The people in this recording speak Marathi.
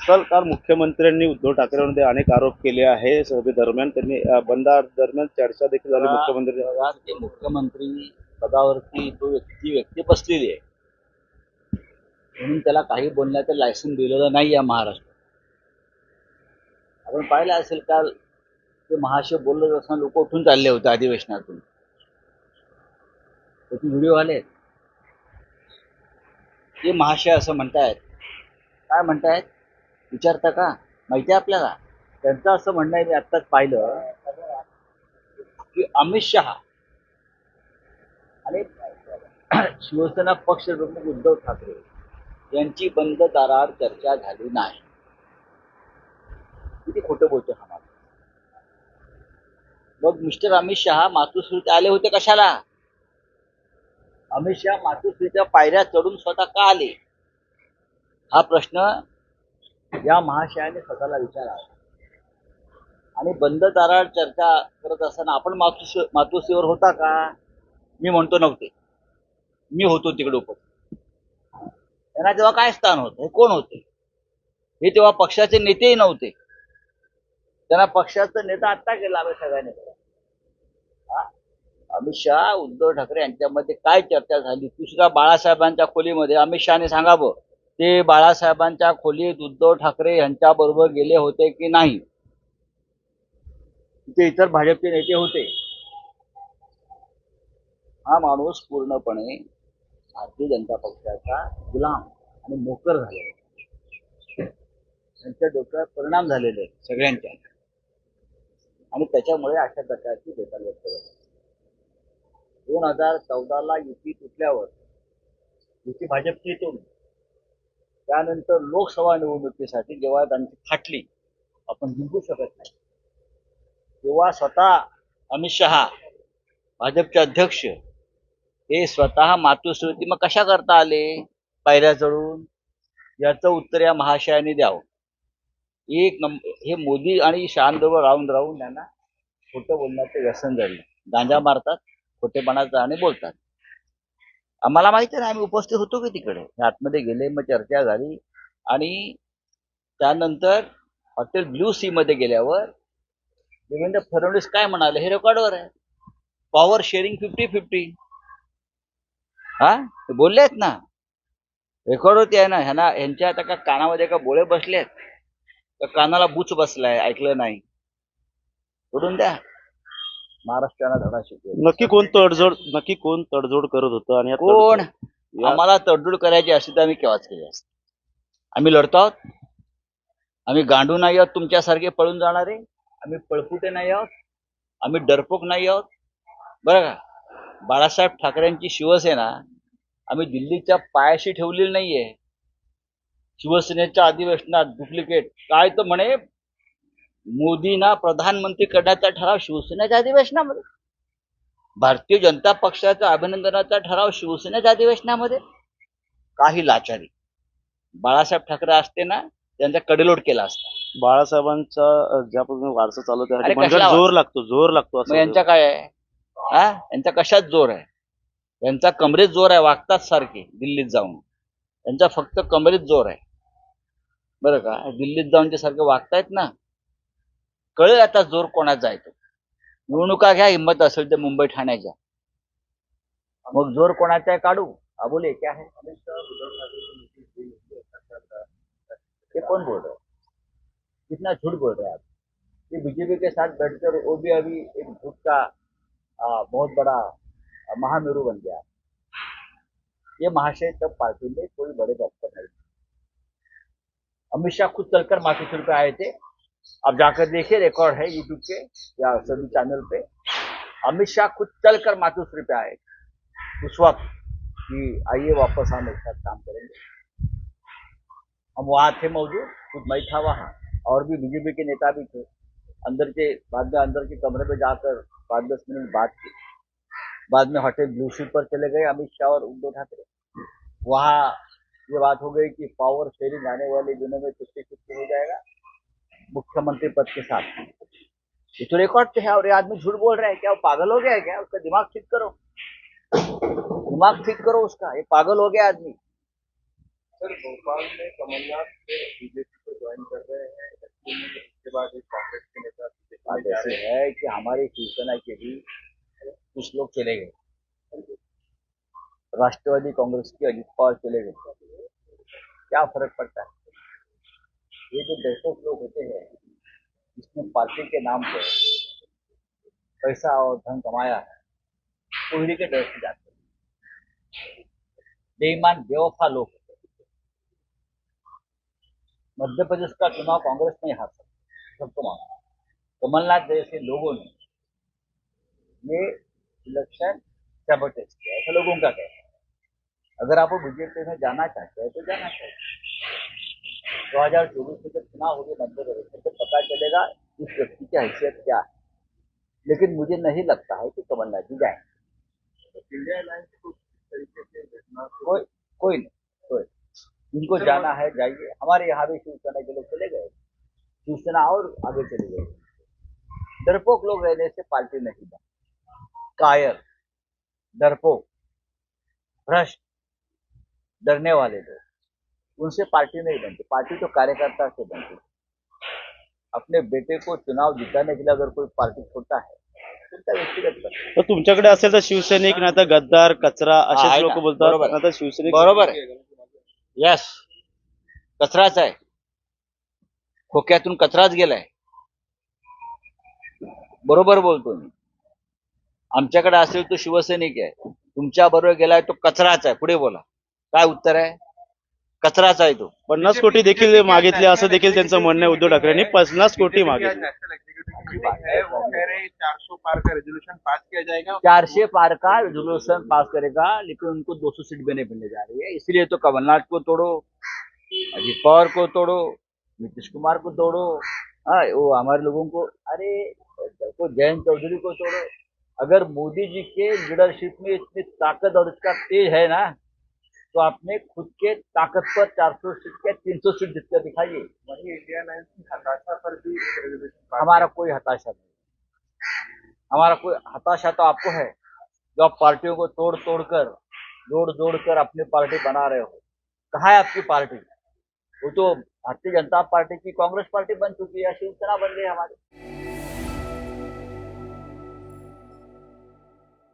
काल मुख्यमंत्र्यांनी उद्धव ठाकरेंमध्ये अनेक आरोप केले आहे. सभेदरम्यान त्यांनी बंद दरम्यान चर्चा देखील झाली मुख्यमंत्री मुख्यमंत्री पदावरती तो व्यक्ती व्यक्ती बसलेली आहे. म्हणून त्याला काही बोलण्याचं लायसन दिलेलं नाही या महाराष्ट्रात आपण पाहिलं असेल काल ते महाशय बोलत असताना लोक उठून चालले होते अधिवेशनातून. त्याचे व्हिडिओ आले ते महाशय असं म्हणतायत. काय म्हणतायत? विचारता का? माहिती आहे आपल्याला? त्यांचं असं म्हणणं आहे मी आत्ताच पाहिलं की अमित शहा आणि शिवसेना पक्ष प्रमुख उद्धव ठाकरे यांची बंद दारावर चर्चा झाली नाही. किती खोटं बोलतो हा माणूस. मग मिस्टर अमित शहा मातोश्रीत आले होते कशाला? अमित शहा मातोश्रीच्या पायऱ्या चढून स्वतः का आले? हा प्रश्न या महाशयाने स्वतःला विचारावं. आणि बंद दाराआड चर्चा करत असताना आपण मातोश्री मातोश्रीवर होता का? मी म्हणतो नव्हते. मी होतो तिकडे उपस्थित. त्यांना तेव्हा काय स्थान होतं? हे कोण होते? हे तेव्हा पक्षाचे नेतेही नव्हते. त्यांना पक्षाचा नेता आत्ता केला आम्ही सगळ्यांनी हा? अमित शहा उद्धव ठाकरे यांच्यामध्ये काय चर्चा झाली? दुसऱ्या बाळासाहेबांच्या खोलीमध्ये अमित शहाने सांगावं. ते बाळासाहेबांच्या खोलीत उद्धव ठाकरे यांच्या बरोबर गेले होते की नाही? तिथे इतर भाजपचे नेते होते. हा माणूस पूर्णपणे भारतीय जनता पक्षाचा गुलाम आणि मोकर झालेला त्यांच्या डोक्यावर परिणाम झालेले आहेत सगळ्यांच्या. आणि त्याच्यामुळे अशा प्रकारची बेकार व्यक्त दोन हजार चौदाला युती तुटल्यावर युती भाजपची येतो त्यानंतर लोकसभा निवडणुकीसाठी जेव्हा त्यांची फाटली आपण जिंकू शकत नाही. तेव्हा स्वतः अमित शहा भाजपचे अध्यक्ष हे स्वतः मातृश्रुती मग कशा करता आले? पायऱ्या चढून? याचं उत्तर या महाशयाने द्यावं. एक नंबर हे मोदी आणि शहांबरोबर राहून राहून त्यांना खोटं बोलण्याचं व्यसन झालं. गांजा मारतात खोटेपणाचं आणि बोलतात. मला माहिती नाही आम्ही उपस्थित होतो की तिकडे. आतमध्ये गेले मग चर्चा झाली. आणि त्यानंतर हॉटेल ब्ल्यू सी मध्ये गेल्यावर देवेंद्र फडणवीस काय म्हणाले? हे रेकॉर्डवर आहे. पॉवर शेअरिंग फिफ्टी फिफ्टी हा? ते बोलले आहेत ना. रेकॉर्ड होती आहे ना ह्यांना ह्यांच्या आता का कानामध्ये का बोळे बसले आहेत का कानाला बुच बसलाय ऐकलं नाही? सोडून द्या. महाराष्ट्राला धडा शिकवेल नक्की कोण तडजोड नक्की कोण तडजोड करत होतं आणि या कोण? या- आम्हाला तडजोड करायची असती तर आम्ही केव्हाच केली असते आम्ही लढतो आहोत. आम्ही गांडू नाही आहोत तुमच्यासारखे पळून जाणारे. आम्ही पळपुटे नाही आहोत. आम्ही डरपोक नाही आहोत. बरं का? बाळासाहेब ठाकरेंची शिवसेना आम्ही दिल्लीच्या पायाशी ठेवलेली नाहीये. शिवसेनेच्या अधिवेशनात डुप्लिकेट काय तर म्हणे मोदींना प्रधानमंत्री करण्याचा ठराव शिवसेनेच्या अधिवेशनामध्ये. भारतीय जनता पक्षाचा अभिनंदनाचा ठराव शिवसेनेच्या अधिवेशनामध्ये. काही लाचारी. बाळासाहेब ठाकरे असते ना त्यांचा कडेलोट केला असता. बाळासाहेबांचा ज्या पद्धतीने वारसा चालू जोर लागतो जोर लागतो असं. यांच्या काय आहे? हा? यांचा कशात जोर आहे? यांचा कमरेत जोर आहे वागतात सारखे दिल्लीत जाऊन. यांचा फक्त कमरेत जोर आहे. बरं का? दिल्लीत जाऊन ते सारखे वागतायत ना कळेल आता जोर कोणाचा आहे तो. निवडणुका घ्या हिंमत असेल तर मुंबई ठाण्याच्या मग जोर कोणाचा आहे काढू? अबोले क्या है ये कौन बोल रहा है कितना झूठ बोल रहे हैं आप? ये बीजेपी के साथ बैठकर वो भी अभी एक झूठ का आ, बहुत बड़ा महामेरु महामेरू बन गया। ये महाशय तब पार्टी में कोई बड़े डॉक्टर नहीं। अमित शाह खुद चलकर माथुर पे आए थे। आप जाकर देखिए रिकॉर्ड है यूट्यूब के या सभी चैनल पे। अमित शाह खुद चलकर मातुश्री पे आए। उस वक्त कि आइए वापस, हम एक साथ काम करेंगे। हम वहाँ थे मौजूद, खुद मैं था वहाँ। और भी बीजेपी के नेता भी थे। अंदर के, बाद में अंदर के कमरे में जाकर पाँच दस मिनट बात की। बाद में होटल ब्लू शीट पर चले गए अमित शाह और उद्धव ठाकरे। वहाँ ये बात हो गई कि पावर शेयरिंग आने वाले दिनों में फिफ्टी हो जाएगा? मुख्यमंत्री पद के साथ ये तो रिकॉर्ड पे है और ये आदमी झूठ बोल रहा है। क्या वो पागल हो गया है? क्या उसका दिमाग ठीक करो? दिमाग ठीक करो उसका। ये पागल हो गया आदमी। सर भोपाल में कमलनाथ बीजेपी को ज्वाइन कर रहे हैं। इसके बाद कांग्रेस के नेता है कि हमारी शिवसेना के भी कुछ लोग चले गए। राष्ट्रवादी कांग्रेस के अजित पवार चले गए। क्या फ़र्क पड़ता है? ये जो दहशत लोग होते हैं, जिसने पार्टी के नाम पर पैसा और धन कमाया है कोहली के डर से जाते हैं बेईमान, बेवफा लोग होते हैं। मध्य प्रदेश का चुनाव कांग्रेस नहीं हार सकती, सबको है। कमलनाथ जैसे लोगों ने ये इलेक्शन सैबोटेज किया ऐसा लोगों का कहना है अगर आप बीजेपी में जाना चाहते हैं तो जाना चाहिए दो हज़ार चौबीस में जब चुनाव होगी मध्य प्रदेश में पता चलेगा इस व्यक्ति की हैसियत क्या है। लेकिन मुझे नहीं लगता है कि कमलनाथ जी जाएँगे। कोई कोई नहीं कोई जिनको जाना है जाइए। हमारे यहाँ भी शिवसेना के लोग चले गए। शिवसेना और आगे चले गए डरपोक लोग रहने से पार्टी नहीं बनी कायर डरपोक भ्रष्ट डरने वाले लोग। उनसे पार्टी नहीं बनती। पार्टी तो कार्यकर्ता से बनती। अपने बेटे को चुनाव जिताने के लिए अगर कोई पार्टी छोड़ता है तर तुमच्याकडे असेल तर शिवसैनिक नाही तर गद्दार कचरा ना, लोक बोलतात बरोबर. नाही तर शिवसैनिक बरोबर आहे. यस कचराच आहे. खोक्यातून कचराच गेलाय. बरोबर बोलतो मी. आमच्याकडे असेल तो शिवसैनिक आहे. तुमच्या बरोबर गेलाय तो कचराच आहे. पुढे बोला. काय उत्तर आहे? कचराच आहे तो. पन्नास कोटी देखील मागितले असं देखील त्यांचं म्हणणं आहे उद्धव ठाकरेंनी. पन्नास कोटी मागितले. चार सौ पार का रेजोल्यूशन पास किया जाएगा? चार सौ पार का रेजोल्यूशन पास करेगा? लेकिन उनको 200 सीट भी नहीं मिलने जा रही है। इसलिए तो कमलनाथ को तोड़ो अजित पवार को तोड़ो नीतीश कुमार को तोड़ो हाँ वो हमारे लोगों को अरे को जयंत चौधरी को तोड़ो। अगर मोदी जी के लीडरशिप में इतनी ताकत और इसका तेज है ना तो आपने खुद के ताकत पर 400 सीट या 300 सीट जीतकर दिखाइए वही इंडिया अलायंस की हताशा पर भी हमारा कोई हताशा नहीं। हमारा कोई हताशा तो आपको है जो आप पार्टियों को तोड़ तोड़ कर जोड़ जोड़ कर अपनी पार्टी बना रहे हो। कहा है आपकी पार्टी? वो तो भारतीय जनता पार्टी की कांग्रेस पार्टी बन चुकी है शिवसेना बन गई हमारी।